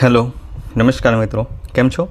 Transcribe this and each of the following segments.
Hello, નમસ્કાર મિત્રો, કેમ છો?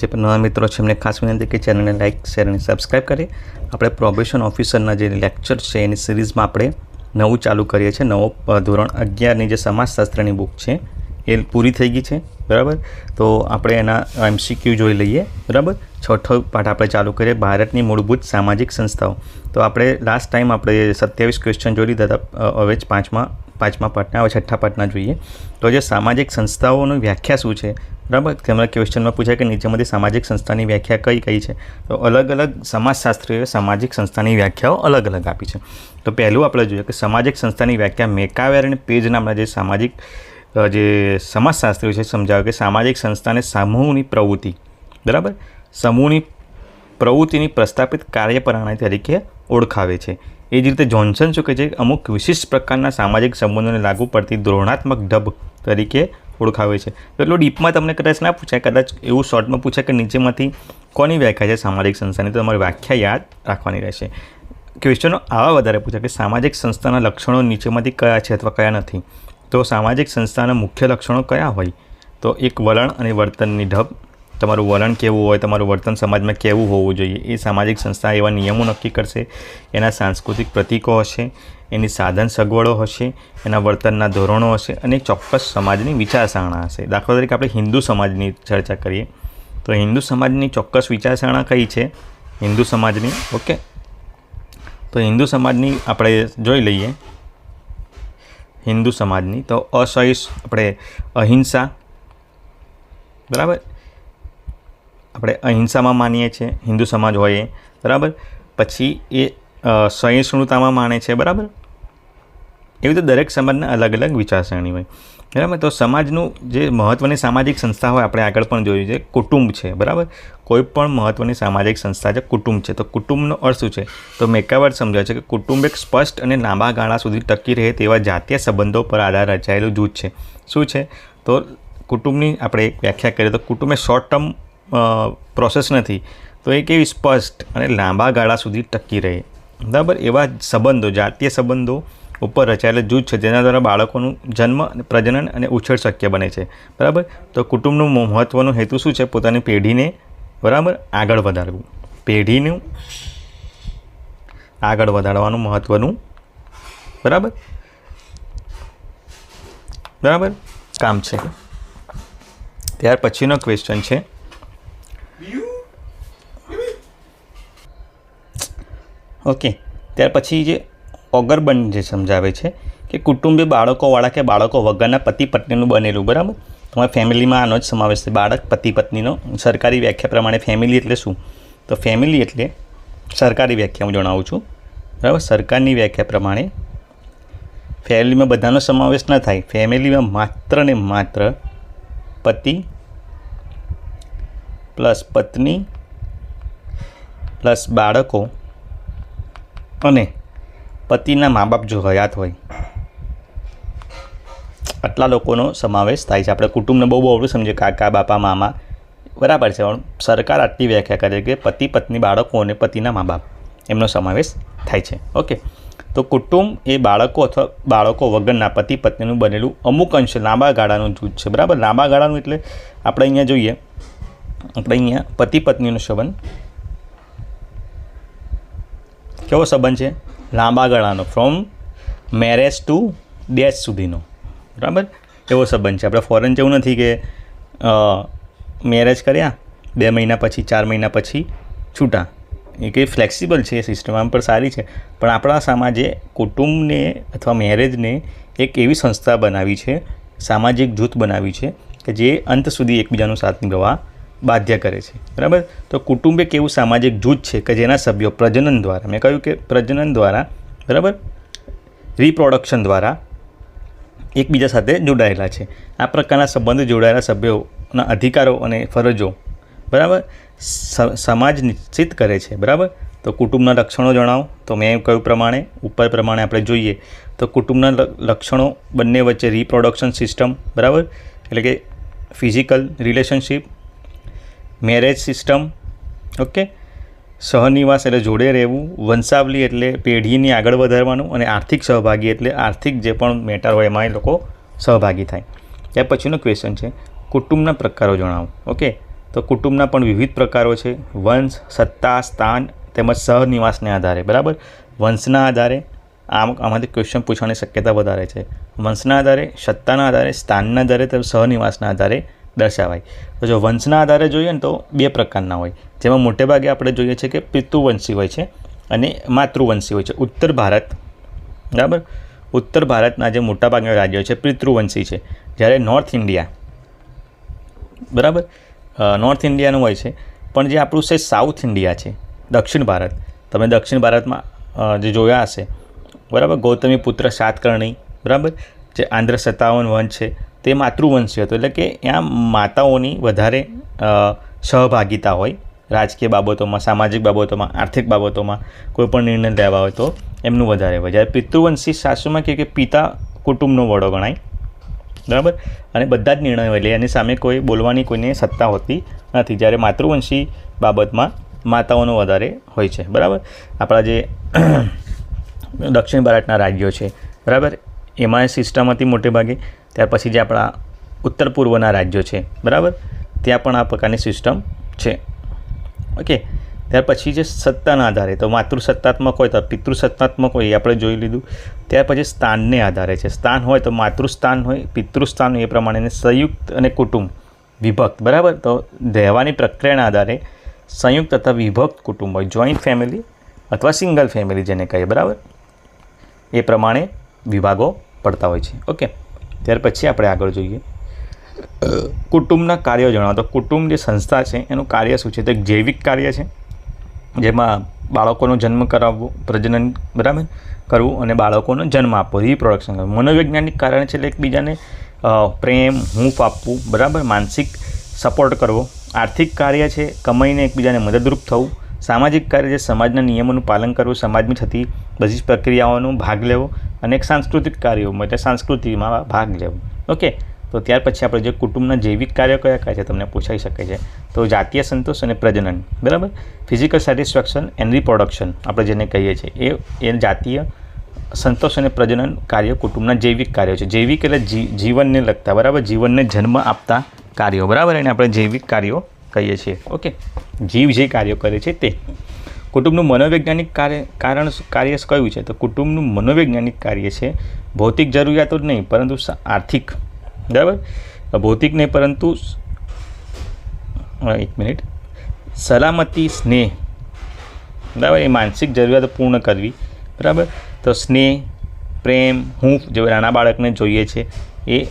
જે પણ નવા મિત્રો છે, એમને ખાસ વિનંતી કે ચેનલને લાઇક શેર અને સબસ્ક્રાઈબ કરીએ આપણે પ્રોબેશન ઓફિસરના જે લેક્ચર છે, એની સિરીઝમાં આપણે નવું ચાલુ કરીએ છીએ, નવો ધોરણ અગિયારની જે સમાજશાસ્ત્રની બુક છે, એ પૂરી થઈ ગઈ છે, બરાબર? તો આપણે એના એમસીક્યુ જોઈ લઈએ, બરાબર? છઠ્ઠો પાઠ આપણે ચાલુ કરીએ, ભારતની મૂળભૂત સામાજિક સંસ્થાઓ. તો આપણે લાસ્ટ ટાઈમ આપણે સત્યાવીસ ક્વેશ્ચન જોઈ લીધા હતા હવે જ પાંચમા. પાંચમા પાઠના છઠ્ઠા પાઠના જોઈએ. તો જે સામાજિક સંસ્થાઓની વ્યાખ્યા શું છે? બરાબર? તેમના ક્વેશ્ચનમાં પૂછાય કે નીચેમાંથી સામાજિક સંસ્થાની વ્યાખ્યા કઈ કઈ છે? તો અલગ અલગ સમાજશાસ્ત્રીઓએ સામાજિક સંસ્થાની વ્યાખ્યાઓ અલગ અલગ આપી છે. તો પહેલું આપણે જોઈએ કે સામાજિક સંસ્થાની વ્યાખ્યા મેકાવેર અને પેજ નામના જે સામાજિક જે સમાજશાસ્ત્રીઓ છે, સમજાવે કે સામાજિક સંસ્થાને સમૂહની પ્રવૃત્તિ. બરાબર? સમૂહની પ્રવૃત્તિની પ્રસ્થાપિત કાર્યપ્રણાલી તરીકે ઓળખાવે છે. એ જ રીતે જોન્સન શું કહે છે? અમુક વિશિષ્ટ પ્રકારના સામાજિક સંબંધોને લાગુ પડતી ધોરણાત્મક ઢબ તરીકે ઓળખાવે છે. એટલો ડીપમાં તમને કદાચ ના પૂછાય, કદાચ એવું શોર્ટમાં પૂછાય કે નીચેમાંથી કોની વ્યાખ્યા છે સામાજિક સંસ્થાની? તો તમારે વ્યાખ્યા યાદ રાખવાની રહેશે. ક્વેશ્ચનો આવા વધારે પૂછાય કે સામાજિક સંસ્થાના લક્ષણો નીચેમાંથી કયા છે અથવા કયા નથી? તો સામાજિક સંસ્થાના મુખ્ય લક્ષણો કયા હોય? તો એક વલણ અને વર્તનની ઢબ તમારું વલણ કેવું હોય, તમારું વર્તન સમાજમાં કેવું હોવું જોઈએ, એ સામાજિક સંસ્થા એવા નિયમો નક્કી કરશે. એના સાંસ્કૃતિક પ્રતીકો હશે, એની સાધન સગવડો હશે, એના વર્તનના ધોરણો હશે અને ચોક્કસ સમાજની વિચારસરણા હશે. દાખલા તરીકે આપણે હિન્દુ સમાજની ચર્ચા કરીએ, તો હિન્દુ સમાજની ચોક્કસ વિચારસરણા કઈ છે? હિન્દુ સમાજની, ઓકે? તો હિન્દુ સમાજની આપણે જોઈ લઈએ. હિન્દુ સમાજની તો અસહિષ આપણે અહિંસા, બરાબર? આપણે અહિંસામાં માનીએ છીએ, હિન્દુ સમાજ હોય એ બરાબર? પછી એ સહિષ્ણુતામાં માને છે, બરાબર? એવી રીતે દરેક સમાજના અલગ અલગ વિચારસરણી હોય. બરાબર? તો સમાજનું જે મહત્ત્વની સામાજિક સંસ્થા હોય, આપણે આગળ પણ જોયું છે, કુટુંબ છે, બરાબર? કોઈ પણ મહત્ત્વની સામાજિક સંસ્થા છે, કુટુંબ છે. તો કુટુંબનો અર્થ શું છે? તો મેકાવર સમજાય છે કે કુટુંબ એક સ્પષ્ટ અને લાંબા ગાળા સુધી ટકી રહે તેવા જાતીય સંબંધો પર આધાર રચાયેલું જૂથ છે. શું છે? તો કુટુંબની આપણે વ્યાખ્યા કરીએ તો કુટુંબ એ શોર્ટ ટર્મ પ્રોસેસ નથી. તો એ કેવી સ્પષ્ટ અને લાંબા ગાળા સુધી ટકી રહે. બરાબર? એવા સંબંધો, જાતીય સંબંધો ઉપર રચાયેલા જૂથ છે, જેના દ્વારા બાળકોનું જન્મ અને પ્રજનન અને ઉછેર શક્ય બને છે. બરાબર? તો કુટુંબનું મહ- મહત્ત્વનો હેતુ શું છે? પોતાની પેઢીને, બરાબર? આગળ વધારવું. પેઢીનું આગળ વધારવાનું મહત્ત્વનું બરાબર? બરાબર? કામ છે. ત્યાર પછીનો ક્વેશ્ચન છે. ઓકે. ત્યાર પછી જે ઓગરબન જે સમજાવે છે કે કુટુંબે બાળકોવાળા કે બાળકો વગરના પતિ પત્નીનું બનેલું, બરાબર? તમારા ફેમિલીમાં આનો જ સમાવેશ છે. બાળક પતિ પત્નીનો સરકારી વ્યાખ્યા પ્રમાણે ફેમિલી એટલે શું? તો ફેમિલી એટલે સરકારી વ્યાખ્યા હું જણાવું છું. બરાબર? સરકારની વ્યાખ્યા પ્રમાણે ફેમિલીમાં બધાનો સમાવેશ ન થાય. ફેમિલીમાં માત્ર ને માત્ર પતિ પ્લસ પત્ની પ્લસ બાળકો અને પતિના મા બાપ જો હયાત હોય, આટલા લોકોનો સમાવેશ થાય છે. આપણે કુટુંબને બહુ બહુ સમજીએ. કાકા, બાપા, મામા, બરાબર છે. પણ સરકાર આટલી વ્યાખ્યા કરે કે પતિ, પત્ની, બાળકો અને પતિના મા બાપ એમનો સમાવેશ થાય છે. ઓકે. તો કુટુંબ એ બાળકો અથવા બાળકો વગરના પતિ, પત્નીનું બનેલું અમુક અંશે લાંબા ગાળાનું જૂથ છે. બરાબર? લાંબા ગાળાનું એટલે આપણે અહીંયા જોઈએ, આપણે અહીંયા પતિ, પત્નીનો સંબંધ કેવો સંબંધ છે? લાંબા ગાળાનો. ફ્રોમ મેરેજ ટુ ડેથ સુધીનો. બરાબર? એવો સંબંધ છે. આપણે ફોરેન જેવું નથી કે મેરેજ કર્યા, બે મહિના પછી, ચાર મહિના પછી છૂટા. એ કંઈ ફ્લેક્સિબલ છે સિસ્ટમ આમ પણ સારી છે. પણ આપણા સમાજે કુટુંબને અથવા મેરેજને એક એવી સંસ્થા બનાવી છે, સામાજિક જૂથ બનાવી છે, કે જે અંત સુધી એકબીજાનો સાથ નિભાવવા બાધ્ય કરે છે. બરાબર? તો કુટુંબ એક એવું સામાજિક જૂથ છે કે જેના સભ્યો પ્રજનન દ્વારા, મેં કહ્યું કે પ્રજનન દ્વારા, બરાબર? રિપ્રોડક્શન દ્વારા એકબીજા સાથે જોડાયેલા છે. આ પ્રકારના સંબંધ જોડાયેલા સભ્યોના અધિકારો અને ફરજો, બરાબર? સમાજ નિશ્ચિત કરે છે, બરાબર? તો કુટુંબના લક્ષણો જણાવો. તો મેં કહ્યું પ્રમાણે, ઉપર પ્રમાણે આપણે જોઈએ, તો કુટુંબના લક્ષણો બંને વચ્ચે રિપ્રોડક્શન સિસ્ટમ બરાબર? એટલે કે physical relationship marriage system okay સહનિવાસ એટલે જોડે રહેવું, વંશાવલી એટલે પેઢીની આગળ વધારવાનું અને આર્થિક સહભાગી એટલે આર્થિક જે પણ મેટર હોય એમાં એ લોકો સહભાગી થાય. ત્યાર પછીનો ક્વેશ્ચન છે, કુટુંબના પ્રકારો જણાવો ઓકે તો કુટુંબના પણ વિવિધ પ્રકારો છે, વંશ, સત્તા, સ્થાન તેમજ સહનિવાસને આધારે, બરાબર? વંશના આધારે આમ આમાંથી ક્વેશ્ચન પૂછવાની શક્યતા વધારે છે. વંશના આધારે, સત્તાના આધારે, સ્થાનના આધારે તેમજ સહનિવાસના આધારે દર્શાવાય. તો જો વંશના આધારે જોઈએ ને તો બે પ્રકારના હોય. જેમાં મોટેભાગે આપણે જોઈએ છે કે પિતૃવંશી હોય છે અને માતૃવંશી હોય છે. ઉત્તર ભારત, બરાબર? ઉત્તર ભારતના જે મોટાભાગના રાજ્યો છે, પિતૃવંશી છે. જ્યારે નોર્થ ઇન્ડિયા બરાબર? નોર્થ ઇન્ડિયાનું હોય છે. પણ જે આપણું છે સાઉથ ઇન્ડિયા છે, દક્ષિણ ભારત. તમે દક્ષિણ ભારતમાં જે જોયા હશે. બરાબર? ગૌતમી પુત્ર સાતકર્ણી બરાબર? જે આંધ્ર સત્તાવન વંશ છે. તે માતૃવંશી હતો. એટલે કે ત્યાં માતાઓની વધારે સહભાગિતા હોય. રાજકીય બાબતોમાં, સામાજિક બાબતોમાં, આર્થિક બાબતોમાં કોઈ પણ નિર્ણય લેવા હોય તો એમનું વધારે હોય. જ્યારે પિતૃવંશી સાસુમાં કે પિતા કુટુંબનો વડો ગણાય. બરાબર? અને બધા જ નિર્ણયો લે એની સામે કોઈ બોલવાની કોઈને સત્તા હોતી નથી. જ્યારે માતૃવંશી બાબતમાં માતાઓનો વધારે હોય છે. બરાબર? આપણા જે દક્ષિણ ભારતના રાજ્યો છે. બરાબર? એમાં સિસ્ટમ હતી મોટે ભાગે ત્યાર પછી જે આપણા ઉત્તર પૂર્વના રાજ્યો છે, બરાબર? ત્યાં પણ આ પ્રકારની સિસ્ટમ છે. ઓકે? ત્યાર પછી જે સત્તાના આધારે, તો માતૃસત્તાત્મક હોય તો પિતૃસત્તાત્મક હોય એ આપણે જોઈ લીધું. ત્યાર પછી સ્થાનને આધારે છે. સ્થાન હોય તો માતૃસ્થાન હોય, પિતૃસ્થાન એ પ્રમાણે સંયુક્ત અને કુટુંબ, વિભક્ત, બરાબર? તો રહેવાની પ્રક્રિયાના આધારે સંયુક્ત તથા વિભક્ત કુટુંબ હોય જોઈન્ટ ફેમિલી અથવા સિંગલ ફેમિલી જેને કહીએ, બરાબર? એ પ્રમાણે વિભાગો પડતા હોય છે. ઓકે? ત્યાર પછી આપણે આગળ જોઈએ. કુટુંબના કાર્યો જણાવો. તો કુટુંબ જે સંસ્થા છે, એનું કાર્ય શું છે? તો એક જૈવિક કાર્ય છે, જેમાં બાળકોનો જન્મ કરાવવો, પ્રજનન, બરાબર? કરવું અને બાળકોનો જન્મ આપવો. રિપ્રોડક્શન કરવું. મનોવૈજ્ઞાનિક કારણ છે એટલે એકબીજાને પ્રેમ, હૂંફ આપવું, બરાબર? માનસિક સપોર્ટ કરવો. આર્થિક કાર્ય છે, કમાઈને એકબીજાને મદદરૂપ થવું. સામાજિક કાર્ય જે સમાજના નિયમોનું પાલન કરવું, સમાજમાં થતી બધી જ પ્રક્રિયાઓનો ભાગ લેવો અને એક સાંસ્કૃતિક કાર્યો એટલે સાંસ્કૃતિકમાં ભાગ લેવો. ઓકે? તો ત્યાર પછી આપણે જે કુટુંબના જૈવિક કાર્યો કયા કયા છે તમને પૂછાઈ શકે છે. તો જાતીય સંતોષ અને પ્રજનન, બરાબર? ફિઝિકલ સેટિસ્ફેક્શન એન્ડ રિપ્રોડક્શન આપણે જેને કહીએ છીએ. એ એ જાતીય સંતોષ અને પ્રજનન કાર્ય કુટુંબના જૈવિક કાર્યો છે. જૈવિક એટલે જીવનને લગતા, બરાબર? જીવનને જન્મ આપતા કાર્યો, બરાબર? એને આપણે જૈવિક કાર્યો કહીએ છીએ. ઓકે. જીવ જે કાર્યો કરે છે તે. કુટુંબનું મનોવૈજ્ઞાનિક કાર્ય કારણ કાર્ય કયું છે? તો કુટુંબનું મનોવૈજ્ઞાનિક કાર્ય છે ભૌતિક જરૂરિયાતો જ નહીં પરંતુ આર્થિક. બરાબર? ભૌતિક નહીં પરંતુ એક મિનિટ. સલામતી સ્નેહ. બરાબર? એ માનસિક જરૂરિયાતો પૂર્ણ કરવી. બરાબર? તો સ્નેહ પ્રેમ હૂંફ જે નાના બાળકને જોઈએ છે એ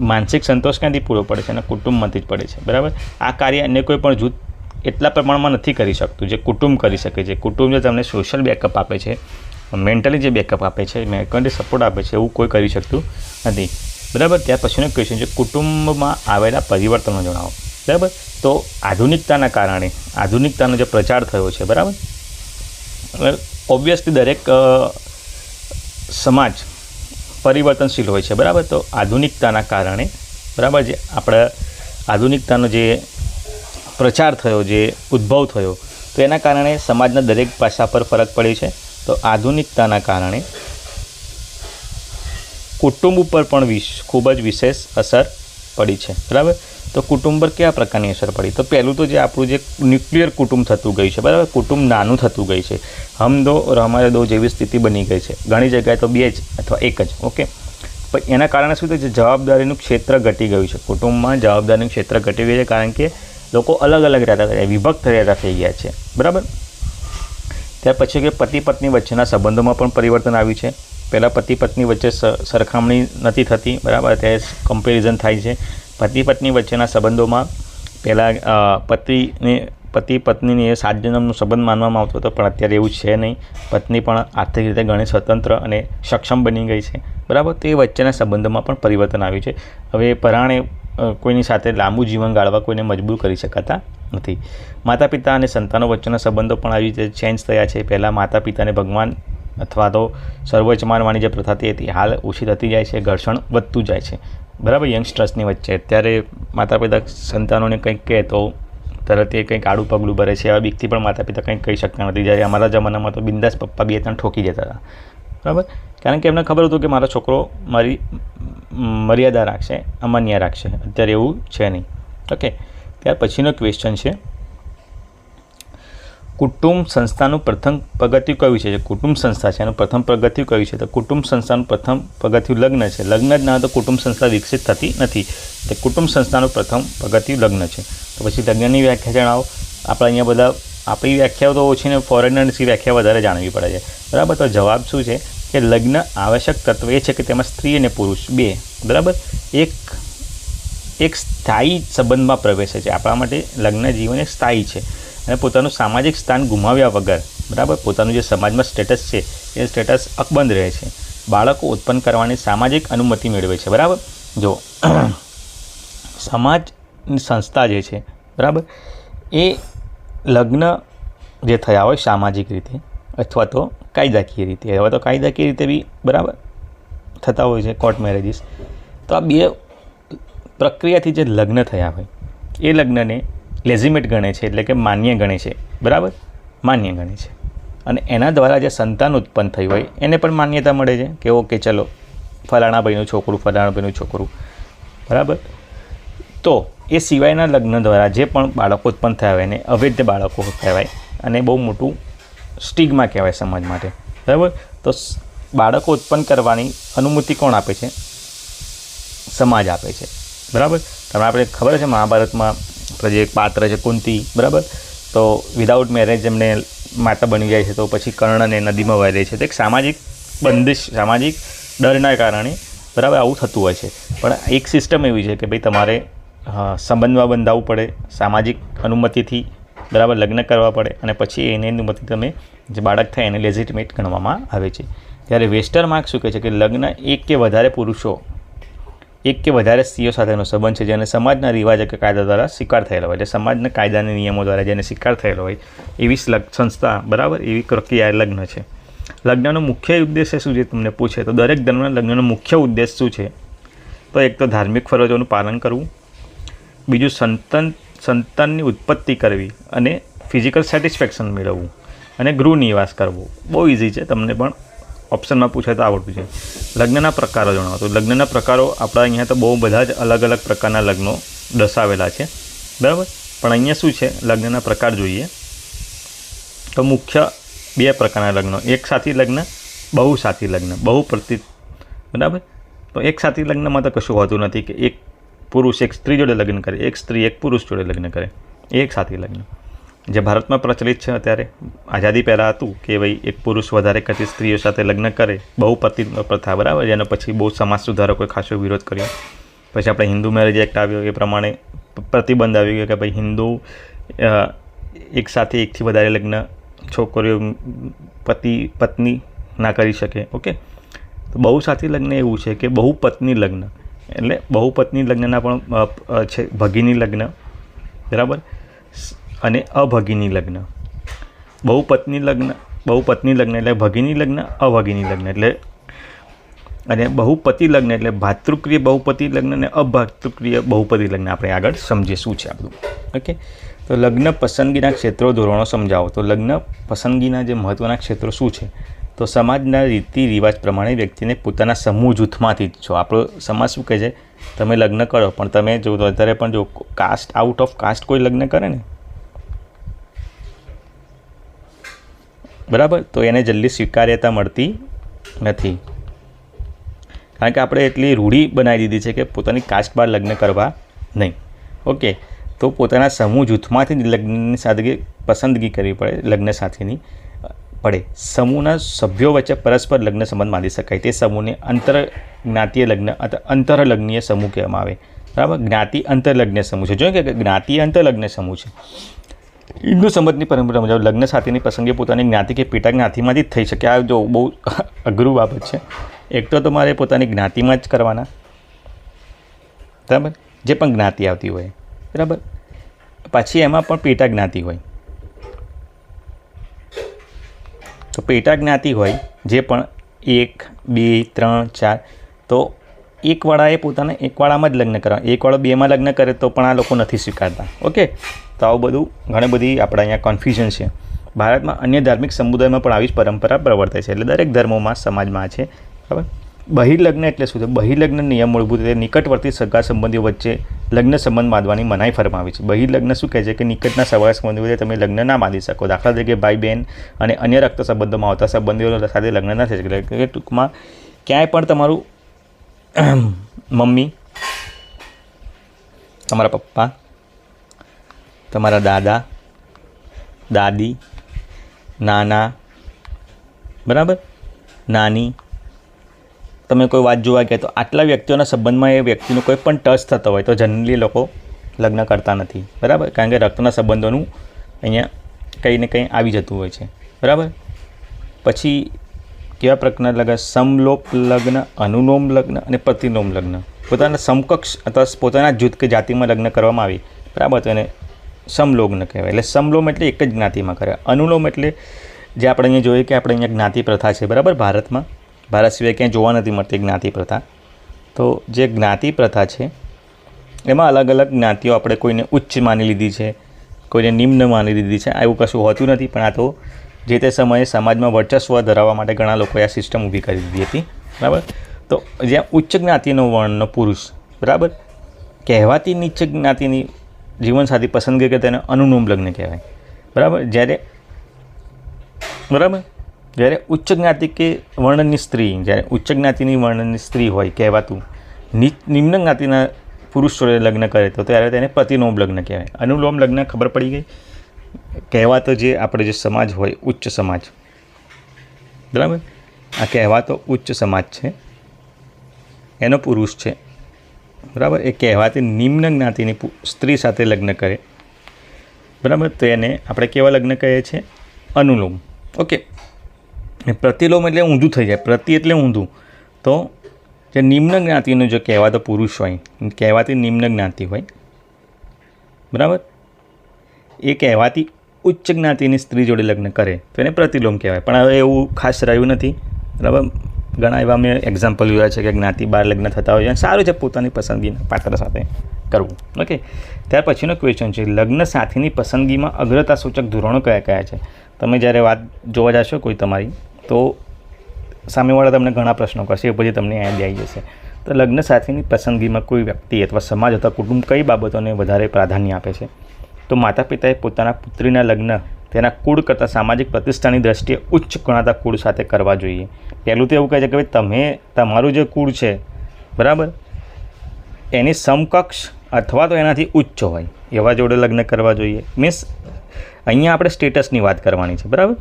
માનસિક સંતોષ ક્યાંથી પૂરો પડે છે અને કુટુંબમાંથી જ પડે છે. બરાબર? આ કાર્ય અન્ય કોઈ પણ જૂથ એટલા પ્રમાણમાં નથી કરી શકતું, જે કુટુંબ કરી શકે છે. કુટુંબ જે તમને સોશિયલ બેકઅપ આપે છે મેન્ટલી જે બેકઅપ આપે છે મેન્ટલી સપોર્ટ આપે છે, એવું કોઈ કરી શકતું નથી. બરાબર? ત્યાર પછીનો ક્વેશ્ચન છે, કુટુંબમાં આવેલા પરિવર્તનો જણાવો. બરાબર? તો આધુનિકતાના કારણે, આધુનિકતાનો જે પ્રચાર થયો છે, બરાબર? ઓબ્વિયસલી દરેક સમાજ પરિવર્તનશીલ હોય છે, બરાબર? તો આધુનિકતાના કારણે, બરાબર? જે આપણે આધુનિકતાનો જે પ્રચાર થયો, જે ઉદ્ભવ થયો, તો એના કારણે સમાજના દરેક પાસા પર ફરક પડે છે. તો આધુનિકતાના કારણે કુટુંબ ઉપર પણ ખૂબ જ વિશેષ અસર પડી છે, બરાબર? તો કુટુંબ પર કયા પ્રકારની અસર પડી? તો પહેલું તો જે આપણું જે ન્યુક્લિયર કુટુંબ થતું ગયું છે, બરાબર? કુટુંબ નાનું થતું ગયું છે. હમ દો ઓર દો જેવી સ્થિતિ બની ગઈ છે. ઘણી જગ્યાએ તો બે જ અથવા એક જ, ઓકે? પણ એના કારણે શું થયું છે? જવાબદારીનું ક્ષેત્ર ઘટી ગયું છે. કુટુંબમાં જવાબદારીનું ક્ષેત્ર ઘટી ગયું છે કારણ કે લોકો અલગ અલગ રહેતા વિભક્ત રહેતા થઈ ગયા છે. બરાબર? ત્યાર પછી કે પતિ પત્ની વચ્ચેના સંબંધોમાં પણ પરિવર્તન આવ્યું છે. પહેલાં પતિ પત્ની વચ્ચે સરખામણી નથી થતી, બરાબર? અત્યારે કમ્પેરિઝન થાય છે. પતિ પત્ની વચ્ચેના સંબંધોમાં પહેલાં પતિને પતિ પત્નીને સાત જન્મનો સંબંધ માનવામાં આવતો હતો, પણ અત્યારે એવું છે નહીં. પત્ની પણ આર્થિક રીતે ઘણી સ્વતંત્ર અને સક્ષમ બની ગઈ છે. બરાબર? તો એ વચ્ચેના સંબંધોમાં પણ પરિવર્તન આવ્યું છે. હવે પરાણે કોઈની સાથે લાંબુ જીવન ગાળવા કોઈને મજબૂર કરી શકાતા નથી. માતા પિતા અને સંતાનો વચ્ચેના સંબંધો પણ આવી રીતે ચેન્જ થયા છે. પહેલાં માતા પિતાને ભગવાન અથવા તો સર્વોચ્ચ માનવાની જે પ્રથા હતી હાલ ઓછી થતી જાય છે, ઘર્ષણ વધતું જાય છે. બરાબર યંગસ્ટર્સની વચ્ચે. ત્યારે માતા પિતા સંતાનોને કંઈક કહે તો તરત એ કંઈક આડું પગલું ભરે છે, એવા બીકથી પણ માતા પિતા કંઈક કહી શકતા નથી. જ્યારે અમારા જમાનામાં તો બિંદાસ પપ્પા બે ત્રણ ઠોકી જતા હતા. બરાબર? કારણ કે એમને ખબર હતું કે મારો છોકરો મારી મર્યાદા રાખશે, અમાન્ય રાખશે. અત્યારે એવું છે નહીં. ઓકે ત્યાર પછીનો ક્વેશ્ચન છે. કુટુંબ સંસ્થાનું પ્રથમ પગથિયું કયું છે? કુટુંબ સંસ્થા છે, એનું પ્રથમ પગથિયું કયું છે? તો કુટુંબ સંસ્થાનું પ્રથમ પગથિયું લગ્ન છે. લગ્ન જ ના તો કુટુંબ સંસ્થા વિકસિત થતી નથી. તો કુટુંબ સંસ્થાનું પ્રથમ પગથિયું લગ્ન છે. તો પછી લગ્નની વ્યાખ્યા જણાવો. આપણે અહીંયા બધા, આપણી વ્યાખ્યાઓ તો ઓછી ને ફોરેનર્સની વ્યાખ્યા વધારે જાણવી પડે છે. બરાબર? તો જવાબ શું છે? કે લગ્ન આવશ્યક તત્વ એ છે કે તેમાં સ્ત્રી અને પુરુષ બે. બરાબર? એક એક સ્થાયી સંબંધમાં પ્રવેશે છે. આપણા માટે લગ્ન જીવન એક સ્થાયી છે. અને પોતાનું સામાજિક સ્થાન ગુમાવ્યા વગર, બરાબર? પોતાનું જે સમાજમાં સ્ટેટસ છે, એ સ્ટેટસ અકબંધ રહે છે. બાળકો ઉત્પન્ન કરવાની સામાજિક અનુમતિ મેળવે છે, બરાબર? જો સમાજની સંસ્થા જે છે, બરાબર? એ લગ્ન જે થયા હોય સામાજિક રીતે, અથવા તો કાયદાકીય રીતે, અથવા તો કાયદાકીય રીતે બી, બરાબર? થતા હોય છે કોર્ટ મેરેજીસ તો આ બે પ્રક્રિયાથી જે લગ્ન થયા હોય, એ લગ્નને લેઝિમેટ ગણે છે, એટલે કે માન્ય ગણે છે. બરાબર? માન્ય ગણે છે. અને એના દ્વારા જે સંતાન ઉત્પન્ન થઈ હોય, એને પણ માન્યતા મળે છે કે ઓકે, ચલો, ફલાણા ભાઈનું છોકરું, ફલાણા ભાઈનું છોકરું. બરાબર? તો એ સિવાયના લગ્ન દ્વારા જે પણ બાળકો ઉત્પન્ન થયા હોય એને અવૈધ બાળકો કહેવાય અને બહુ મોટું સ્ટિગમાં કહેવાય સમાજ માટે. બરાબર? તો બાળકો ઉત્પન્ન કરવાની અનુમતિ કોણ આપે છે? સમાજ આપે છે. બરાબર? તમને આપણે ખબર છે, મહાભારતમાં જે એક પાત્ર છે કુંતી, બરાબર? તો વિધાઉટ મેરેજ એમને માતા બની જાય છે, તો પછી કર્ણને નદીમાં વહી છે. તો એક સામાજિક બંદિશ, સામાજિક ડરના કારણે, બરાબર, આવું થતું હોય છે. પણ એક સિસ્ટમ એવી છે કે ભાઈ તમારે સંબંધમાં બંધાવવું પડે, સામાજિક અનુમતિથી, બરાબર, લગ્ન કરવા પડે અને પછી એની અનુમતિ તમે જે બાળક થાય એને લેજિટિમેટ ગણવામાં આવે છે. ત્યારે વેસ્ટર માર્ક શું કહે છે કે લગ્ન એક કે વધારે પુરુષો એક કે વધારે સ્ત્રીઓ સાથેનો સંબંધ છે જેને સમાજના રિવાજ કે કાયદા દ્વારા સ્વીકાર થયેલો હોય. એટલે સમાજના કાયદાના નિયમો દ્વારા જેને સ્વીકાર થયેલો હોય, એવી સંસ્થા, બરાબર? એવી પ્રક્રિયા લગ્ન છે. લગ્નનો મુખ્ય ઉદ્દેશ્ય શું છે તમને પૂછે તો દરેક ધર્મના લગ્નનો મુખ્ય ઉદ્દેશ શું છે? તો એક તો ધાર્મિક ફરજોનું પાલન કરવું, બીજું સંતાન, સંતાનની ઉત્પત્તિ કરવી અને ફિઝિકલ સેટિસ્ફેક્શન મેળવવું અને ગૃહ નિવાસ કરવો. બહુ ઇઝી છે તમને પણ ઓપ્શનમાં પૂછાય તો આવડતું છે. લગ્નના પ્રકારો જણાવો. તો લગ્નના પ્રકારો આપણા અહીંયા તો બહુ બધા જ અલગ અલગ પ્રકારના લગ્નો દર્શાવેલા છે. બરાબર? પણ અહીંયા શું છે? લગ્નના પ્રકાર જોઈએ. તો મુખ્ય બે પ્રકારના લગ્નો. એક સાથી લગ્ન, બહુ સાથી લગ્ન. બહુ પ્રતિ બરાબર? તો એક સાથી લગ્નમાં તો કશું હોતું નથી કે એક પુરુષ એક સ્ત્રી જોડે લગ્ન કરે, એક સ્ત્રી એક પુરુષ જોડે લગ્ન કરે. એક સાથી લગ્ન. જે ભારતમાં પ્રચલિત છે અત્યારે, આઝાદી પહેલાં હતું કે ભાઈ એક પુરુષ વધારે કરતી સ્ત્રીઓ સાથે લગ્ન કરે, બહુ પતિ પ્રથા, બરાબર? જેનો પછી બહુ સમાજ સુધારકોએ ખાસો વિરોધ કર્યો. પછી આપણે હિન્દુ મેરેજ એક્ટ આવ્યો, એ પ્રમાણે પ્રતિબંધ આવી ગયો કે ભાઈ હિન્દુ એક સાથે એકથી વધારે લગ્ન છોકરીઓ પતિ, પત્ની ના કરી શકે, ઓકે? તો બહુ સાથી લગ્ન એવું છે કે બહુ પત્ની લગ્ન. એટલે બહુ પત્ની લગ્નના પણ છે, ભગીની લગ્ન, બરાબર? અને અભગીની લગ્ન. બહુ પત્ની લગ્ન બહુ પત્ની લગ્ન એટલે ભગીની લગ્ન, અભગીની લગ્ન એટલે અને બહુપતિ લગ્ન એટલે ભાતૃક્રિય બહુપતિ લગ્ન અને અભાતૃક્રિય બહુપતિ લગ્ન. આપણે આગળ સમજીએ શું છે આપણું ઓકે તો લગ્ન પસંદગીના ક્ષેત્રો ધોરણો સમજાવો. તો લગ્ન પસંદગીના જે મહત્ત્વના ક્ષેત્રો શું છે? તો સમાજના રીતિ રિવાજ પ્રમાણે વ્યક્તિને પોતાના સમૂહ જૂથમાંથી જ જો આપણો સમાજ શું કહે છે? તમે લગ્ન કરો, પણ તમે જો અત્યારે પણ જો કાસ્ટ આઉટ ઓફ કાસ્ટ કોઈ લગ્ન કરે ને? બરાબર? તો એને જલ્દી સ્વીકાર્યતા મળતી નથી. કારણ કે આપણે એટલી રૂઢી બનાવી દીધી છે કે પોતાની કાસ્ટ બાર લગ્ન કરવા નહીં. ઓકે. તો પોતાના સમૂહ જૂથમાંથી લગ્નની સાદગી, પસંદગી કરવી પડે, લગ્ન સાથેની પડે. સમૂહના સભ્યો વચ્ચે પરસ્પર લગ્ન સંબંધ બાંધી શકાય. તે સમૂહને અંતર જ્ઞાતીય લગ્ન અથવા અંતરલગ્નીય સમૂહ કહેવામાં આવે. બરાબર? જ્ઞાતિ અંતરલગ્ન સમૂહ છે. જો કે જ્ઞાતિ અંતરલગ્ન સમૂહ છે. હિન્દુ સમાજની પરંપરા મુજબ લગ્ન સાથેની પસંદગી પોતાની જ્ઞાતિ કે પેટા જ્ઞાતિમાંથી જ થઈ શકે. આ જો બહુ અઘરું બાબત છે. એક તો તમારે પોતાની જ્ઞાતિમાં જ કરવાના. બરાબર? જે પણ જ્ઞાતિ આવતી હોય. બરાબર? પાછી એમાં પણ પેટા જ્ઞાતિ હોય. તો પેટા જ્ઞાતિ હોય, જે પણ એક, બે, ત્રણ, ચાર, તો એકવાળાએ પોતાને એકવાળામાં જ લગ્ન કરવા. એકવાળો બેમાં લગ્ન કરે તો પણ આ લોકો નથી સ્વીકારતા. ઓકે? તો આવું બધું, ઘણી બધી આપણા અહીંયા કન્ફ્યુઝન છે. ભારતમાં અન્ય ધાર્મિક સમુદાયમાં પણ આવી જ પરંપરા પ્રવર્તે છે. એટલે દરેક ધર્મોમાં સમાજમાં છે. બરાબર? બહિર્લગ્ન એટલે શું છે? બહિર્લગ્ન નિયમ મૂળભૂત રીતે નિકટવર્તી સગા સંબંધીઓ વચ્ચે લગ્ન સંબંધ બાંધવાની મનાઈ ફરમાવી છે. બહિર્લગ્ન શું કહે છે? કે નિકટના સગા સંબંધીઓ વચ્ચે તમે લગ્ન ના બાંધી શકો. દાખલા તરીકે ભાઈ બહેન અને અન્ય રક્ત સંબંધોમાં આવતા સંબંધીઓ સાથે લગ્ન ના થઈ શકે. એટલે ટૂંકમાં ક્યાંય પણ તમારું મમ્મી, તમારા પપ્પા તમારા દાદા, દાદી, નાના, બરાબર? નાની. તમે કોઈ વાત જોવા ગયા તો આટલા વ્યક્તિઓના સંબંધમાં એ વ્યક્તિનો કોઈ પણ ટચ થતો હોય તો જનરલી લોકો લગ્ન કરતા નથી. બરાબર? કારણ કે રક્તના સંબંધોનું અહીંયા કંઈ ને કંઈ આવી જતું હોય છે. બરાબર? પછી કેવા પ્રકારના લગ્ન? સમલોપ લગ્ન, અનુલોમ લગ્ન અને પ્રતિલોમ લગ્ન. પોતાના સમકક્ષ અથવા પોતાના જૂથ કે જાતિમાં લગ્ન કરવામાં આવે. બરાબર? તો એને સમલોગ્ન કહેવાય. એટલે સમલોમ એટલે એક જ જ્ઞાતિમાં કરે. અનુલોમ એટલે જે આપણે અહીંયા જોઈએ કે આપણે અહીંયા જ્ઞાતિ પ્રથા છે, બરાબર? ભારતમાં. ભારત સિવાય ક્યાંય જોવા નથી મળતી જ્ઞાતિ પ્રથા. તો જે જ્ઞાતિ પ્રથા છે, એમાં અલગ અલગ જ્ઞાતિઓ આપણે કોઈને ઉચ્ચ માની લીધી છે, કોઈને નિમ્ન માની લીધી છે. એવું કશું હોતું નથી, પણ આ તો જે તે સમયે સમાજમાં વર્ચસ્વ ધરાવવા માટે ઘણા લોકોએ આ સિસ્ટમ ઊભી કરી દીધી હતી. બરાબર? તો જ્યાં ઉચ્ચ જ્ઞાતિનો વર્ણનો પુરુષ, બરાબર? કહેવાતી નીચ જ્ઞાતિની જીવનસાથી પસંદગી કે તેને અનુલોમ લગ્ન કહેવાય. બરાબર? જ્યારે બરાબર? જ્યારે ઉચ્ચ જ્ઞાતિ કે વર્ણનની સ્ત્રી, જ્યારે ઉચ્ચ જ્ઞાતિની વર્ણનની સ્ત્રી હોય કહેવાતું નિમ્ન જ્ઞાતિના પુરુષ જોડે લગ્ન કરે, તો ત્યારે તેને પ્રતિલોમ લગ્ન કહેવાય. અનુલોમ લગ્ન ખબર પડી ગઈ? કહેવાતો જે આપણે જે સમાજ હોય, ઉચ્ચ સમાજ. બરાબર? આ કહેવાતો ઉચ્ચ સમાજ છે. એનો પુરુષ છે. બરાબર? એ કહેવાતી નિમ્ન જ્ઞાતિની સ્ત્રી સાથે લગ્ન કરે. બરાબર? તો એને આપણે કેવા લગ્ન કહીએ છીએ? અનુલોમ. ઓકે. પ્રતિલોમ એટલે ઊંધું થઈ જાય. પ્રતિ એટલે ઊંધું. તો જે નિમ્ન જ્ઞાતિનો જો કહેવાતો પુરુષ હોય. કહેવાતી નિમ્ન જ્ઞાતિ હોય. બરાબર? એ કહેવાતી ઉચ્ચ જ્ઞાતિની સ્ત્રી જોડે લગ્ન કરે. તો એને પ્રતિલોમ કહેવાય. પણ હવે એવું ખાસ રહ્યું નથી. બરાબર? ઘણા એવા મેં એક્ઝામ્પલ જોયા છે કે જ્ઞાતિ બાર લગ્ન થતા હોય છે સારું છે પોતાની પસંદગીના પાત્ર સાથે કરવું. ઓકે ત્યાર પછીનો ક્વેશ્ચન છે, લગ્ન સાથીની પસંદગીમાં અગ્રતા સૂચક ધોરણો કયા કયા છે? તમે જ્યારે વાત જોવા જશો કોઈ તમારી, તો સામેવાળા તમને ઘણા પ્રશ્નો કરશે, એ પછી તમને યાદ આવી જશે. તો લગ્ન સાથીની પસંદગીમાં કોઈ વ્યક્તિ અથવા સમાજ અથવા કુટુંબ કઈ બાબતોને વધારે પ્રાધાન્ય આપે છે? તો માતા પિતાએ પોતાના પુત્રીના લગ્ન તેના કુળ કરતાં સામાજિક પ્રતિષ્ઠાની દ્રષ્ટિએ ઉચ્ચ ગણાતા કુળ સાથે કરવા જોઈએ. પહેલું તો એવું કહે છે કે ભાઈ તમે, તમારું જે કુળ છે, બરાબર? એની સમકક્ષ અથવા તો એનાથી ઉચ્ચ હોય, એવા જોડે લગ્ન કરવા જોઈએ. મીન્સ અહીંયા આપણે સ્ટેટસની વાત કરવાની છે, બરાબર?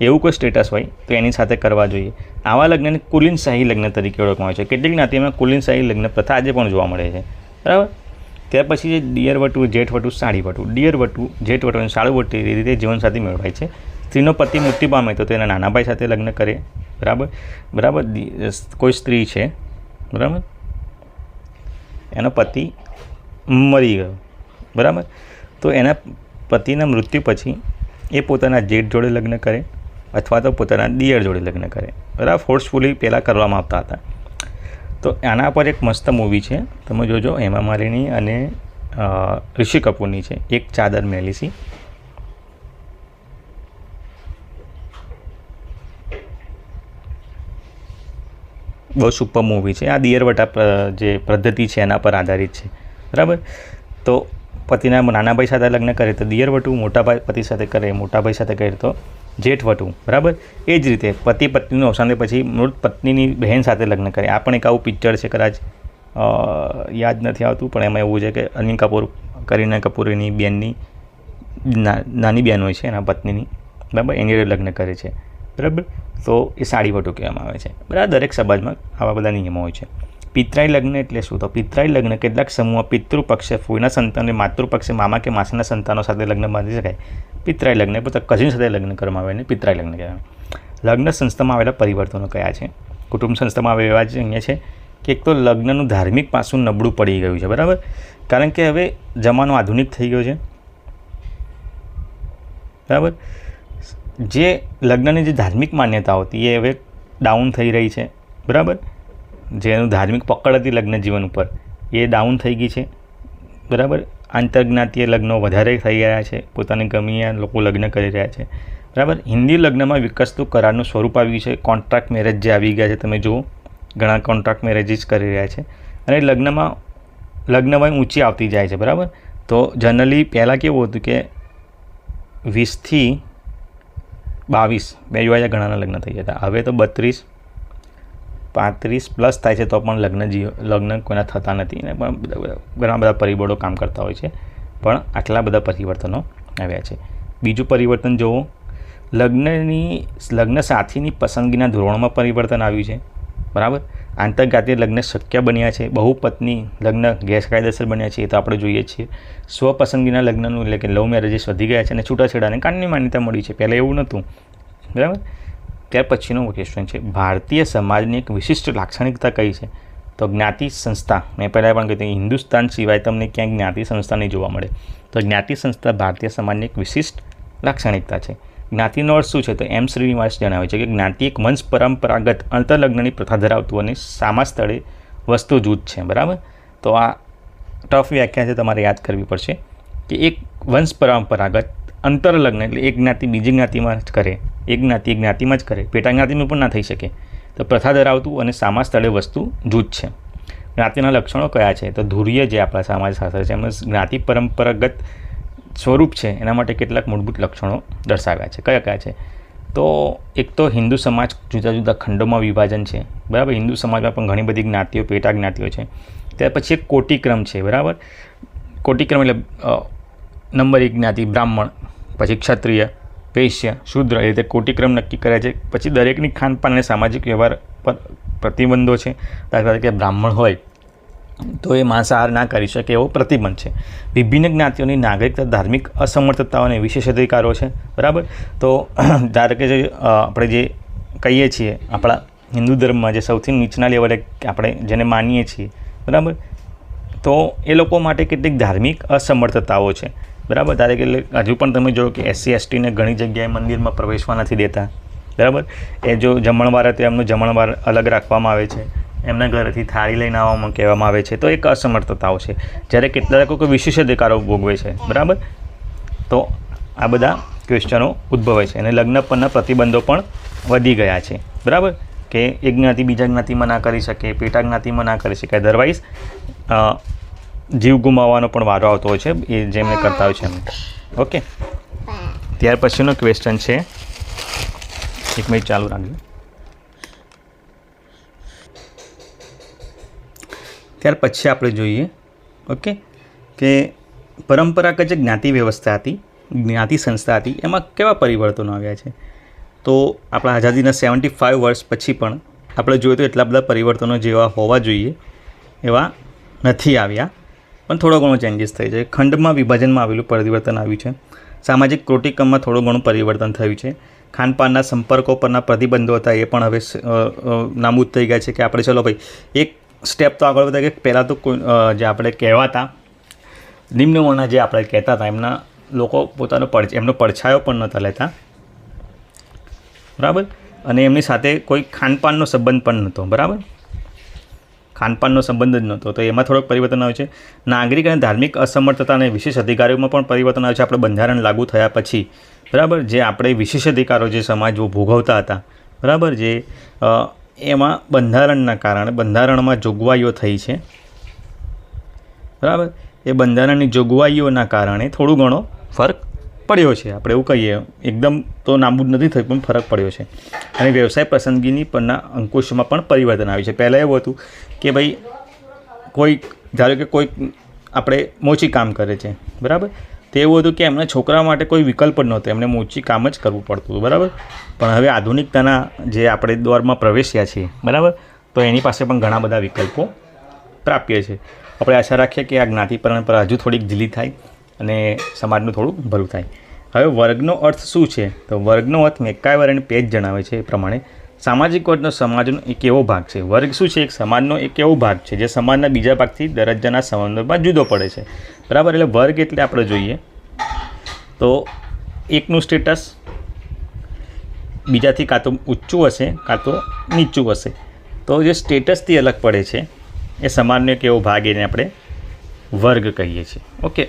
એવું કોઈ સ્ટેટસ હોય તો એની સાથે કરવા જોઈએ. આવા લગ્નને કુલીનશાહી લગ્ન તરીકે ઓળખવામાં આવે છે. કેટલીક જ્ઞાતિમાં કુલીનશાહી લગ્ન પ્રથા આજે પણ જોવા મળે છે, બરાબર? ત્યાર પછી જે ડિયર વટુ, જેઠ વટુ, સાડી વટુ. ડિયર વટુ, જેઠ વટુ અને સાડુ વટુ એ રીતે જીવનસાથી મેળવાય છે. સ્ત્રીનો પતિ મૃત્યુ પામે તો તેના નાના ભાઈ સાથે લગ્ન કરે. બરાબર? બરાબર? કોઈ સ્ત્રી છે. બરાબર? એનો પતિ મરી ગયો. બરાબર? તો એના પતિના મૃત્યુ પછી એ પોતાના જેઠ જોડે લગ્ન કરે અથવા તો પોતાના દિયર જોડે લગ્ન કરે. બરાબર? ફોર્સફુલી પહેલાં કરવામાં આવતા હતા. તો આના પર એક મસ્ત મૂવી છે. તમે જોજો, હેમા માલિની અને ઋષિ કપૂરની છે. એક ચાદર મેલી બહુ સુપર મૂવી છે. આ દિયરવટા જે પદ્ધતિ છે એના પર આધારિત છે. બરાબર? તો પતિના નાના ભાઈ સાથે લગ્ન કરે તો દિયરવટું મોટા ભાઈ પતિ સાથે કરે, મોટા ભાઈ સાથે કરે તો જેઠવટું બરાબર? એ જ રીતે પતિ પત્નીનું અવસાન પછી મૃત પત્નીની બહેન સાથે લગ્ન કરે. આ પણ એક આવું પિક્ચર છે કદાચ યાદ નથી આવતું, પણ એમાં એવું છે કે અનિલ કપૂર, કરીના કપૂર એની બેનની નાની બેન હોય છે એના પત્નીની. બરાબર? એની લગ્ન કરે છે. બરાબર? તો એ સાડીવટો કહેવામાં આવે છે. બરાબર, દરેક સમાજમાં આવા બધા નિયમો હોય છે. પિતરાઈ લગ્ન એટલે શું? તો પિતરાઈ લગ્ન કેટલાક સમૂહ પિતૃપક્ષે ફોઈના ફૂઈના સંતાન અને માતૃ મામા કે માસીના સંતાનો સાથે લગ્ન બાંધી શકાય. પિતરાઈ લગ્ન પોતા કઝિન સાથે લગ્ન કરવામાં આવે અને પિતરાઈ લગ્ન કહેવાય. લગ્ન સંસ્થામાં આવેલા પરિવર્તનો કયા છે? કુટુંબ સંસ્થામાં આવે એવા જ અહીંયા છે કે એક તો લગ્નનું ધાર્મિક પાસું નબળું પડી ગયું છે, બરાબર? કારણ કે હવે જમાનો આધુનિક થઈ ગયો છે. બરાબર? જે લગ્નની જે ધાર્મિક માન્યતા હતી એ હવે ડાઉન થઈ રહી છે. બરાબર? જેનું ધાર્મિક પકડ હતી લગ્ન જીવન ઉપર, એ ડાઉન થઈ ગઈ છે. બરાબર? આંતરજ્ઞાતીય લગ્નો વધારે થઈ રહ્યા છે. પોતાની ગમીએ લોકો લગ્ન કરી રહ્યા છે. બરાબર? હિન્દી લગ્નમાં વિકસતું કરારનું સ્વરૂપ આવ્યું છે. કોન્ટ્રાક્ટ મેરેજ જે આવી ગયા છે, તમે જુઓ. ઘણા કોન્ટ્રાક્ટ મેરેજીસ કરી રહ્યા છે. અને લગ્નમાં લગ્ન વય ઊંચી આવતી જાય છે. બરાબર? તો જનરલી પહેલાં કેવું હતું કે વીસથી બાવીસ. બે જોવા ઘણાના લગ્ન થઈ જતા હવે તો બત્રીસ, પાંત્રીસ પ્લસ થાય છે તો પણ લગ્ન જીવ, લગ્ન કોઈના થતા નથી ને પણ ઘણા બધા પરિબળો કામ કરતા હોય છે. પણ આટલા બધા પરિવર્તનો આવ્યા છે. બીજું પરિવર્તન જોવો. લગ્નની, લગ્ન સાથીની પસંદગીના ધોરણમાં પરિવર્તન આવ્યું છે. બરાબર? આંતરજાતીય લગ્ન શક્ય બન્યા છે. બહુપત્ની લગ્ન ગેરકાયદેસર બન્યા છે એ તો આપણે જોઈએ છીએ. સ્વપસંદગીના લગ્નનું એટલે કે લવ મેરેજીસ વધી ગયા છે અને છૂટાછેડાને કાનૂની માન્યતા મળી છે. પહેલાં એવું નહોતું. બરાબર? ત્યાર પછીનો ક્વેશ્ચન છે. ભારતીય સમાજની એક વિશિષ્ટ લાક્ષણિકતા કઈ છે? તો જ્ઞાતિ સંસ્થા. મેં પહેલાં પણ કહ્યું હતું, હિન્દુસ્તાન સિવાય તમને ક્યાંય જ્ઞાતિ સંસ્થા નહીં જોવા મળે. તો જ્ઞાતિ સંસ્થા ભારતીય સમાજની એક વિશિષ્ટ લાક્ષણિકતા છે. જ્ઞાતિનો અર્થ શું છે? તો એમ શ્રીનિવાસ જણાવે છે કે જ્ઞાતિ એક વંશ પરંપરાગત અંતરલગ્નની પ્રથા ધરાવતું અને સામા સ્થળે વસ્તુ જૂથ છે, બરાબર? તો આ ટફ વ્યાખ્યા છે, તમારે યાદ કરવી પડશે કે એક વંશ પરંપરાગત અંતરલગ્ન એટલે એક જ્ઞાતિ બીજી જ્ઞાતિમાં જ કરે, એક જ્ઞાતિ એક જ્ઞાતિમાં જ કરે, પેટા જ્ઞાતિમાં પણ ના થઈ શકે. તો પ્રથા ધરાવતું અને સામા સ્થળે વસ્તુ જૂથ છે. જ્ઞાતિના લક્ષણો કયા છે? તો ધુર્ય જે આપણા સમાજશાસ્ત્ર છે, એમાં જ્ઞાતિ પરંપરાગત સ્વરૂપ છે, એના માટે કેટલાક મૂળભૂત લક્ષણો દર્શાવ્યા છે. કયા કયા છે? તો એક તો હિન્દુ સમાજ જુદા જુદા ખંડોમાં વિભાજન છે, બરાબર? હિન્દુ સમાજમાં પણ ઘણી બધી જ્ઞાતિઓ, પેટા જ્ઞાતિઓ છે. ત્યાર પછી એક કોટિક્રમ છે, બરાબર? કોટિક્રમ એટલે નંબર એક જ્ઞાતિ, બ્રાહ્મણ, પછી ક્ષત્રિય વૈશ્ય શુદ્ર, એ રીતે કોટિક્રમ નક્કી કરે છે. પછી દરેકની ખાનપાન અને સામાજિક વ્યવહાર પર પ્રતિબંધો છે. દાખલા તરીકે બ્રાહ્મણ હોય તો એ માંસાહાર ના કરી શકે એવો પ્રતિબંધ છે. વિભિન્ન જ્ઞાતિઓની નાગરિકતા, ધાર્મિક અસમર્થતાઓ અને વિશેષ અધિકારો છે. બરાબર? તો ધારો કે જે આપણે જે કહીએ છીએ, આપણા હિન્દુ ધર્મમાં જે સૌથી નીચના લેવલે આપણે જેને માનીએ છીએ. બરાબર? તો એ લોકો માટે કેટલીક ધાર્મિક અસમર્થતાઓ છે. બરાબર? ધારે કે હજુ પણ તમે જો કે એસસી એસટીને ઘણી જગ્યાએ મંદિરમાં પ્રવેશવા નથી દેતા. બરાબર? એ જો જમણવાર હતો એમનું જમણવાર અલગ રાખવામાં આવે છે. એમના ઘરેથી થાળી લઈને આવવામાં કહેવામાં આવે છે. તો એક અસમર્થતાઓ છે. જ્યારે કેટલાક લોકો વિશેષ અધિકારો ભોગવે છે. બરાબર? તો આ બધા ક્વેશ્ચનો ઉદ્ભવે છે અને લગ્ન પરના પ્રતિબંધો પણ વધી ગયા છે. બરાબર? કે એક જ્ઞાતિ બીજા જ્ઞાતિમાં ના કરી શકે, પેટા જ્ઞાતિમાં ના કરી શકે. અધરવાઇઝ જીવ ગુમાવવાનો પણ વારો આવતો હોય છે. એ જેમને કરતા હોય છે એમને. ઓકે ત્યાર પછીનો ક્વેશ્ચન છે. એક મિનિટ ચાલુ રાખજો. ત્યાર પછી આપણે જોઈએ, ઓકે, કે પરંપરાગત જે જ્ઞાતિ વ્યવસ્થા હતી, જ્ઞાતિ સંસ્થા હતી, એમાં કેવા પરિવર્તનો આવ્યા છે? તો આપણા આઝાદીના સેવન્ટી ફાઇવ વર્ષ પછી પણ આપણે જોઈએ તો એટલા બધા પરિવર્તનો જેવા હોવા જોઈએ, એવા નથી આવ્યા. પણ થોડો ઘણો ચેન્જીસ થઈ છે ખંડમાં વિભાજનમાં આવેલું પરિવર્તન આવ્યું છે. સામાજિક ક્રોટિકમમાં થોડું ઘણું પરિવર્તન થયું છે. ખાનપાનના સંપર્કો પરના પ્રતિબંધો હતા, એ પણ હવે નાબૂદ થઈ ગયા છે કે આપણે, ચલો ભાઈ, એક સ્ટેપ તો આગળ વધે કે પહેલાં તો કોઈ જે આપણે કહેવાતા નિમ્ન વર્ણના જે આપણે કહેતા હતા, એમના લોકો પોતાનો પડ એમનો પડછાયો પણ નહોતા લેતા. બરાબર? અને એમની સાથે કોઈ ખાનપાનનો સંબંધ પણ નહોતો, બરાબર? ખાનપાનનો સંબંધ જ નહોતો. તો એમાં થોડોક પરિવર્તન આવ્યું છે. નાગરિક અને ધાર્મિક અસમર્થતા અને વિશેષ અધિકારીઓમાં પણ પરિવર્તન આવ્યું છે. આપણે બંધારણ લાગુ થયા પછી, બરાબર? જે આપણે વિશેષ અધિકારો જે સમાજ ભોગવતા હતા, બરાબર? જે એમાં બંધારણના કારણે, બંધારણમાં જોગવાઈઓ થઈ છે. બરાબર? એ બંધારણની જોગવાઈઓના કારણે થોડું ઘણો ફરક પડ્યો છે. આપણે એવું કહીએ, એકદમ તો નાબૂદ નથી થયું, પણ ફરક પડ્યો છે. અને વ્યવસાય પસંદગીની પરના અંકુશમાં પણ પરિવર્તન આવ્યું છે. પહેલાં એવું હતું કે ભાઈ, કોઈક, ધારો કે કોઈક આપણે મોચી કામ કરે છે. બરાબર? તે એવું હતું કે એમના છોકરા માટે કોઈ વિકલ્પ જ નહોતો. એમને મોચી કામ જ કરવું પડતું હતું, બરાબર? પણ હવે આધુનિકતાના જે આપણે દોરમાં પ્રવેશ્યા છીએ, બરાબર? તો એની પાસે પણ ઘણા બધા વિકલ્પો પ્રાપ્ય છે. આપણે આશા રાખીએ કે આ જ્ઞાતિ પરંપરા હજુ થોડીક ઢીલી થાય અને સમાજનું થોડું ભલું થાય. હવે વર્ગનો અર્થ શું છે? તો વર્ગનો અર્થ મેકાય વર્ણ પેજ જણાવે છે એ પ્રમાણે સામાજિક વર્ગનો સમાજનો એક એવો ભાગ છે. વર્ગ શું છે? એક સમાજનો એક એવો ભાગ છે જે સમાજના બીજા ભાગથી દરજ્જાના સંદર્ભમાં જુદો પડે છે. બરાબર? એટલે વર્ગ એટલે આપણે જોઈએ તો એકનું સ્ટેટસ બીજાથી કાં તો ઊંચું હશે, કાં તો નીચું હશે. તો જે સ્ટેટસથી અલગ પડે છે, એ સમાજનો એક એવો ભાગ એને આપણે વર્ગ કહીએ છીએ. ઓકે?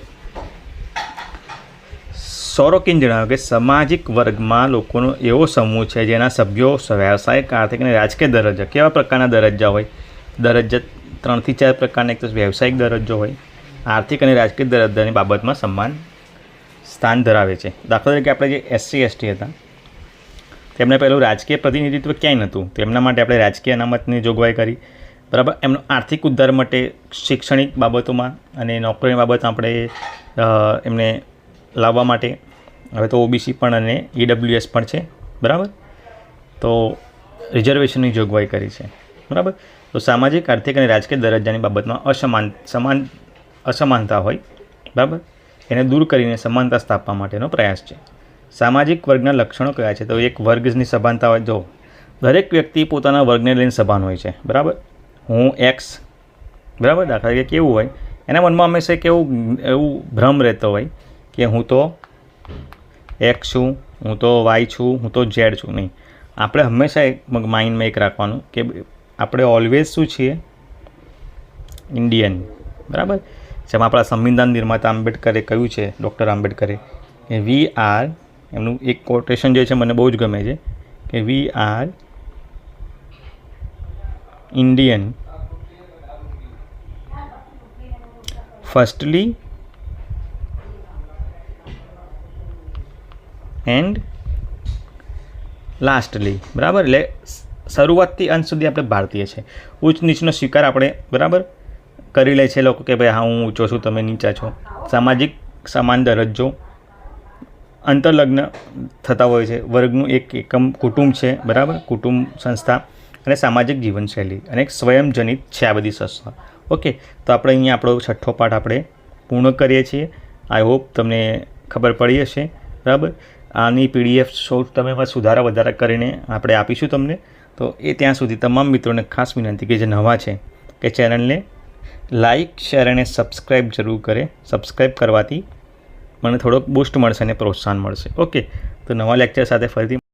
સોરોકિન જણાવ્યું કે સામાજિક વર્ગમાં લોકોનો એવો સમૂહ છે જેના સભ્યો વ્યવસાયિક આર્થિક અને રાજકીય દરજ્જા કેવા પ્રકારના દરજ્જા હોય? દરજ્જા ત્રણથી ચાર પ્રકારના એક તો વ્યવસાયિક દરજ્જો હોય, આર્થિક અને રાજકીય દરજ્જાની બાબતમાં સમાન સ્થાન ધરાવે છે. દાખલા તરીકે આપણે જે એસસી, એસટી હતા તેમને પહેલું રાજકીય પ્રતિનિધિત્વ ક્યાંય નહોતું? તેમના માટે આપણે રાજકીય અનામતની જોગવાઈ કરી. બરાબર? એમનો આર્થિક ઉદ્ધાર માટે શૈક્ષણિક બાબતોમાં અને નોકરીની બાબત આપણે એમને લાવવા માટે હવે તો ઓબીસી પણ અને ઈડબ્લ્યુએસ પણ છે, બરાબર? તો રિઝર્વેશનની જોગવાઈ કરી છે, બરાબર? તો સામાજિક, આર્થિક અને રાજકીય દરજ્જાની બાબતમાં અસમાન, સમાન, અસમાનતા હોય, બરાબર? એને દૂર કરીને સમાનતા સ્થાપવા માટેનો પ્રયાસ છે. સામાજિક વર્ગના લક્ષણો કયા છે? તો એક વર્ગની સભાનતા હોય, જો દરેક વ્યક્તિ પોતાના વર્ગને લઈને સભાન હોય છે, બરાબર? હું એક્સ બરાબર? દાખલા તરીકે કેવું હોય? એના મનમાં હંમેશા કેવું એવું ભ્રમ રહેતો હોય કે હું તો એક્સ છું, હું તો વાય છું, હું તો ઝેડ છું, નહીં. આપણે હંમેશા એક માઇન્ડમાં એક રાખવાનું કે આપણે ઓલવેઝ શું છીએ? ઇન્ડિયન બરાબર? જેમ આપણા સંવિધાન નિર્માતા આંબેડકરે કહ્યું છે ડૉક્ટર આંબેડકરે, કે વી આર એમનું એક કોટેશન જે છે મને બહુ જ ગમે છે, કે we are Indian firstly and lastly બરાબર? એટલે શરૂઆતથી અંત સુધી આપણે ભારતીય છે. ઉચ્ચ નીચનો સ્વીકાર આપણે, બરાબર? કરી લે છે લોકો કે ભાઈ, હા, હું ઊંચો છું, તમે નીચા છો. સામાજિક સમાન દરજ્જો, અંતરલગ્ન થતા હોય છે. વર્ગનું એક એકમ કુટુંબ છે, બરાબર? કુટુંબ સંસ્થા અને સામાજિક જીવનશૈલી. અને એક સ્વયંજનિત છે આ બધી સંસ્થા. ઓકે, તો આપણે અહીંયા આપણો છઠ્ઠો પાઠ આપણે પૂર્ણ કરીએ છીએ. આઈ હોપ તમને ખબર પડી હશે. બરાબર? આની પીડીએફ સોલ્વ તમે એમાં સુધારા વધારા કરીને આપણે આપીશું તમને. તો એ ત્યાં સુધી તમામ મિત્રોને ખાસ વિનંતી કે જે નવા છે, કે ચેનલને લાઇક શેર અને સબસ્ક્રાઈબ જરૂર કરે. સબસ્ક્રાઈબ કરવાથી મને થોડોક બૂસ્ટ મળશે અને પ્રોત્સાહન મળશે. ઓકે. તો નવા લેક્ચર સાથે ફરીથી